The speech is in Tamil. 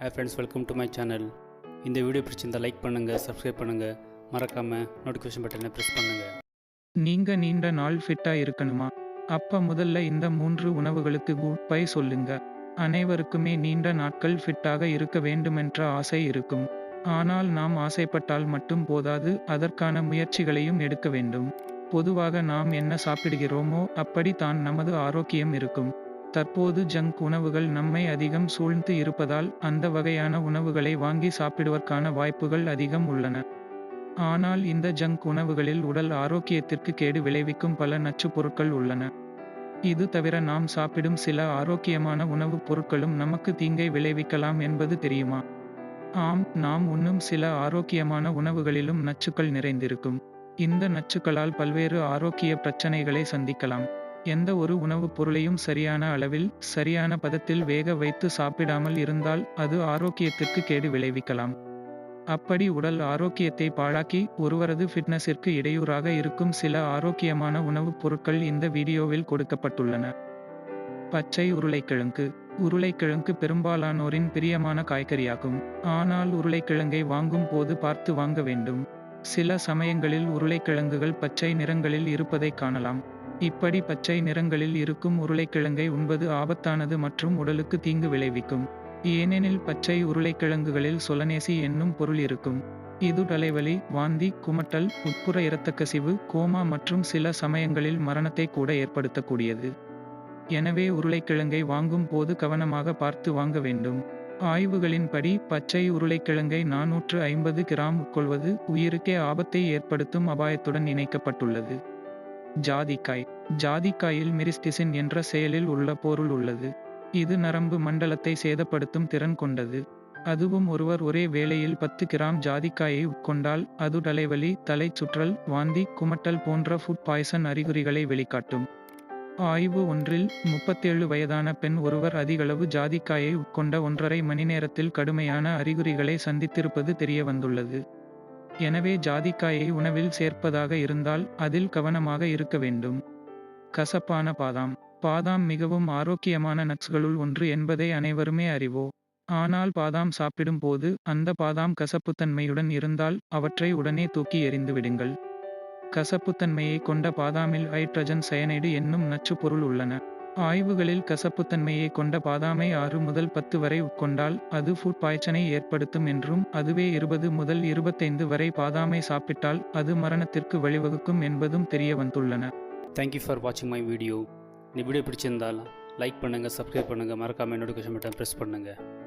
Hey friends welcome to my channel இந்த வீடியோ பிடிச்சிருந்தால் லைக் பண்ணுங்கள் சப்ஸ்கிரைப் பண்ணுங்கள் மறக்காமல் நோட்டிஃபிகேஷன் பட்டனை ப்ரெஸ் பண்ணுங்கள் நீங்கள் நீண்ட நாள் ஃபிட்டாக இருக்கணுமா? அப்போ முதல்ல இந்த மூன்று உணவுகளுக்கு குட் பை சொல்லுங்க. அனைவருக்குமே நீண்ட நாட்கள் ஃபிட்டாக இருக்க வேண்டுமென்ற ஆசை இருக்கும். ஆனால் நாம் ஆசைப்பட்டால் மட்டும் போதாது அதற்கான முயற்சிகளையும் எடுக்க வேண்டும். பொதுவாக நாம் என்ன சாப்பிடுகிறோமோ அப்படி தான் நமது ஆரோக்கியம் இருக்கும். தற்போது ஜங்க் உணவுகள் நம்மை அதிகம் சூழ்ந்து இருப்பதால் அந்த வகையான உணவுகளை வாங்கி சாப்பிடுவதற்கான வாய்ப்புகள் அதிகம் உள்ளன. ஆனால் இந்த ஜங்க் உணவுகளில் உடல் ஆரோக்கியத்திற்கு கேடு விளைவிக்கும் பல நச்சுப் பொருட்கள் உள்ளன. இது தவிர நாம் சாப்பிடும் சில ஆரோக்கியமான உணவுப் பொருட்களும் நமக்கு தீங்கை விளைவிக்கலாம் என்பது தெரியுமா? ஆம் நாம் உண்ணும் சில ஆரோக்கியமான உணவுகளிலும் நச்சுக்கள் நிறைந்திருக்கும். இந்த நச்சுக்களால் பல்வேறு ஆரோக்கிய பிரச்சனைகளை சந்திக்கலாம். எந்த ஒரு உணவுப் பொருளையும் சரியான அளவில் சரியான பதத்தில் வேக வைத்து சாப்பிடாமல் இருந்தால் அது ஆரோக்கியத்திற்கு கேடு விளைவிக்கலாம். அப்படி உடல் ஆரோக்கியத்தை பாழாக்கி ஒருவரது ஃபிட்னஸிற்கு இடையூறாக இருக்கும் சில ஆரோக்கியமான உணவுப் பொருட்கள் இந்த வீடியோவில் கொடுக்கப்பட்டுள்ளன. பச்சை உருளைக்கிழங்கு. உருளைக்கிழங்கு பெரும்பாலானோரின் பிரியமான காய்கறியாகும். ஆனால் உருளைக்கிழங்கை வாங்கும் போது பார்த்து வாங்க வேண்டும். சில சமயங்களில் உருளைக்கிழங்குகள் பச்சை நிறங்களில் இருப்பதைக் காணலாம். இப்படி பச்சை நிறங்களில் இருக்கும் உருளைக்கிழங்கை உண்பது ஆபத்தானது மற்றும் உடலுக்கு தீங்கு விளைவிக்கும். ஏனெனில் பச்சை உருளைக்கிழங்குகளில் சொலனேசி என்னும் பொருள் இருக்கும். இது தலைவலி வாந்தி குமட்டல் உட்புற இரத்தக்கசிவு கோமா மற்றும் சில சமயங்களில் மரணத்தை கூட ஏற்படுத்தக்கூடியது. எனவே உருளைக்கிழங்கை வாங்கும் போது கவனமாக பார்த்து வாங்க வேண்டும். ஆய்வுகளின்படி பச்சை உருளைக்கிழங்கை நானூற்று ஐம்பது கிராம் உட்கொள்வது உயிருக்கே ஆபத்தை ஏற்படுத்தும் அபாயத்துடன் இணைக்கப்பட்டுள்ளது. ஜாதிக்காய். ஜாதிக்காயில் மிரிஸ்டிசின் என்ற செயலில் உள்ள பொருள் உள்ளது. இது நரம்பு மண்டலத்தை சேதப்படுத்தும் திறன் கொண்டது. அதுவும் ஒருவர் ஒரே வேளையில் பத்து கிராம் ஜாதிக்காயை உட்கொண்டால் அது தலைவலி தலை சுற்றல் வாந்தி குமட்டல் போன்ற ஃபுட் பாய்சன் அறிகுறிகளை வெளிக்காட்டும். ஆய்வு ஒன்றில் முப்பத்தேழு வயதான பெண் ஒருவர் அதிகளவு ஜாதிக்காயை உட்கொண்ட ஒன்றரை மணி நேரத்தில் கடுமையான அறிகுறிகளை சந்தித்திருப்பது தெரிய வந்துள்ளது எனவே ஜாதிக்காயை உணவில் சேர்ப்பதாக இருந்தால் அதில் கவனமாக இருக்க வேண்டும். கசப்பான பாதாம். பாதாம் மிகவும் ஆரோக்கியமான நட்ஸ்களுள் ஒன்று என்பதை அனைவருமே அறிவோ. ஆனால் பாதாம் சாப்பிடும் போது அந்த பாதாம் கசப்புத்தன்மையுடன் இருந்தால் அவற்றை உடனே தூக்கி எறிந்து விடுங்கள். கசப்புத்தன்மையை கொண்ட பாதாமில் ஹைட்ரஜன் சயனைடு என்னும் நச்சுப்பொருள் உள்ளன. ஆய்வுகளில் கசப்புத்தன்மையை கொண்ட பாதாமை ஆறு முதல் பத்து வரை உட்கொண்டால் அது ஃபுட் பாய்ச்சனை ஏற்படுத்தும் என்றும் அதுவே இருபது முதல் இருபத்தைந்து வரை பாதாமை சாப்பிட்டால் அது மரணத்திற்கு வழிவகுக்கும் என்பதும் தெரிய வந்துள்ளன. தேங்க்யூ ஃபார் வாட்சிங் மை வீடியோ இந்த வீடியோ பிடிச்சிருந்தால் லைக் பண்ணுங்கள் சப்ஸ்கிரைப் பண்ணுங்கள் மறக்காமல் நோட்டிஃபிகேஷன் பட்டன் ப்ரெஸ் பண்ணுங்கள்